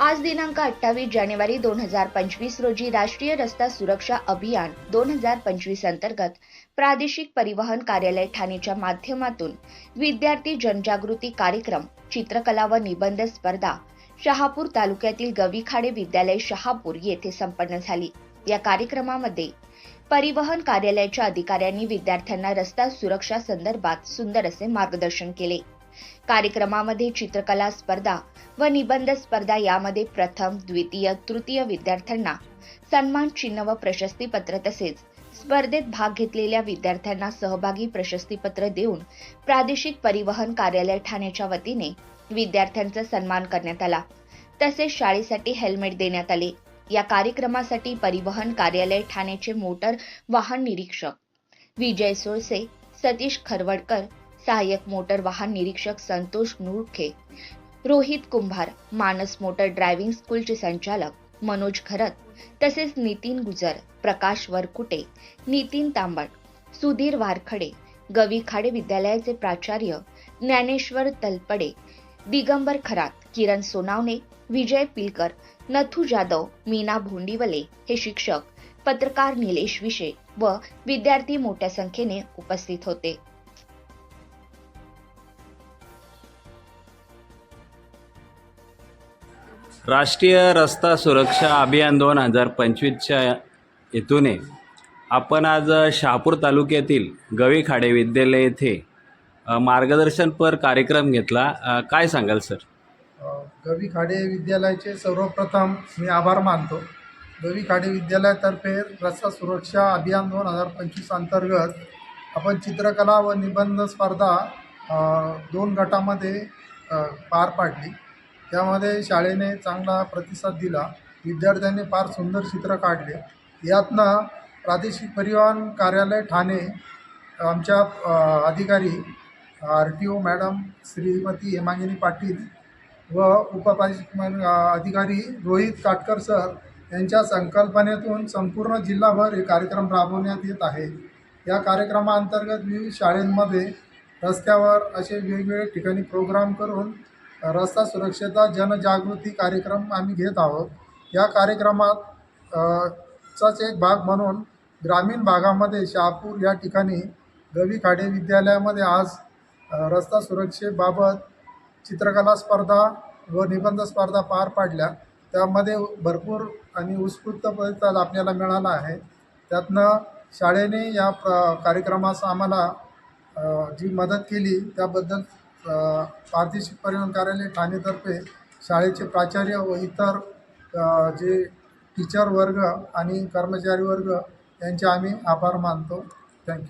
आज दिनांक अठ्ठावीस जानेवारी दोन हजार पंचवीस रोजी राष्ट्रीय रस्ता सुरक्षा अभियान दोन हजार पंचवीस अंतर्गत प्रादेशिक परिवहन कार्यालय ठाणेच्या माध्यमातून विद्यार्थी जनजागृती कार्यक्रम चित्रकला व निबंध स्पर्धा शहापूर तालुक्यातील गवीखाडे विद्यालय शहापूर येथे संपन्न झाली. या कार्यक्रमामध्ये परिवहन कार्यालयाच्या अधिकाऱ्यांनी विद्यार्थ्यांना रस्ता सुरक्षा संदर्भात सुंदर असे मार्गदर्शन केले. कार्यक्रमामध्ये चित्रकला स्पर्धा व निबंध स्पर्धा यामध्ये प्रथम द्वितीय तृतीय विद्यार्थ्यांना सन्मान चिन्ह व प्रशस्तीपत्र तसेच स्पर्धेत भाग घेतलेल्या विद्यार्थ्यांना सहभागी प्रशस्तीपत्र देऊन प्रादेशिक परिवहन कार्यालय ठाण्याच्या वतीने विद्यार्थ्यांचा सन्मान करण्यात आला. तसेच शाळेसाठी हेल्मेट देण्यात आले. या कार्यक्रमासाठी परिवहन कार्यालय ठाण्याचे मोटर वाहन निरीक्षक विजय सोळसे सतीश खरवडकर सहाय्यक मोटर वाहन निरीक्षक संतोष नुरखे रोहित कुंभार मानस मोटर ड्रायव्हिंग स्कूलचे संचालक मनोज खरत तसेच नितीन गुजर प्रकाश वरकुटे नितीन तांबट सुधीर वारखडे गवी खाडे विद्यालयाचे प्राचार्य ज्ञानेश्वर तलपडे दिगंबर खरात किरण सोनावणे विजय पिलकर नथू जाधव मीना भोंडीवले हे शिक्षक पत्रकार निलेश विशे व विद्यार्थी मोठ्या संख्येने उपस्थित होते. राष्ट्रीय रस्ता सुरक्षा अभियान दोन हजार पंचवीसच्या हेतूने आपण आज शहापूर तालुक्यातील गवीखाडे विद्यालय येथे मार्गदर्शनपर कार्यक्रम घेतला. काय सांगाल सर? गवी खाडे विद्यालयाचे सर्वप्रथम मी आभार मानतो. गवी खाडे विद्यालयातर्फे रस्ता सुरक्षा अभियान दोन हजार पंचवीस अंतर्गत आपण चित्रकला व निबंध स्पर्धा दोन गटामध्ये पार पाडली. त्यामध्ये शाळेने चांगला प्रतिसाद दिला. विद्यार्थ्यांनी फार सुंदर चित्र काढले. यातनं प्रादेशिक परिवहन कार्यालय ठाणे आमच्या अधिकारी R T O madam Shrimati Hemangini Patil व उपप्रादेशिक अधिकारी रोहित काटकर सर यांच्या संकल्पनेतून संपूर्ण जिल्हाभर हे कार्यक्रम राबवण्यात येत आहे. या कार्यक्रमाअंतर्गत विविध शाळेंमध्ये रस्त्यावर असे वेगवेगळ्या ठिकाणी प्रोग्राम करून रस्ता सुरक्षेचा जनजागृती कार्यक्रम आम्ही घेत आहोत. या कार्यक्रमात चाच एक भाग म्हणून ग्रामीण भागामध्ये शहापूर या ठिकाणी गवी खाडे विद्यालयामध्ये आज रस्ता सुरक्षेबाबत चित्रकला स्पर्धा व निबंध स्पर्धा पार पाडल्या. त्यामध्ये भरपूर आणि उत्स्फूर्त प्रतिसाद आपल्याला मिळाला आहे. त्यातनं शाळेने या प्र कार्यक्रमास आम्हाला जी मदत केली त्याबद्दल प्रादेशिक परिवहन कार्यालय ठाणेतर्फे शाळेचे प्राचार्य व इतर जे टीचर वर्ग आणि कर्मचारी वर्ग यांचे आम्ही आभार मानतो. थँक्यू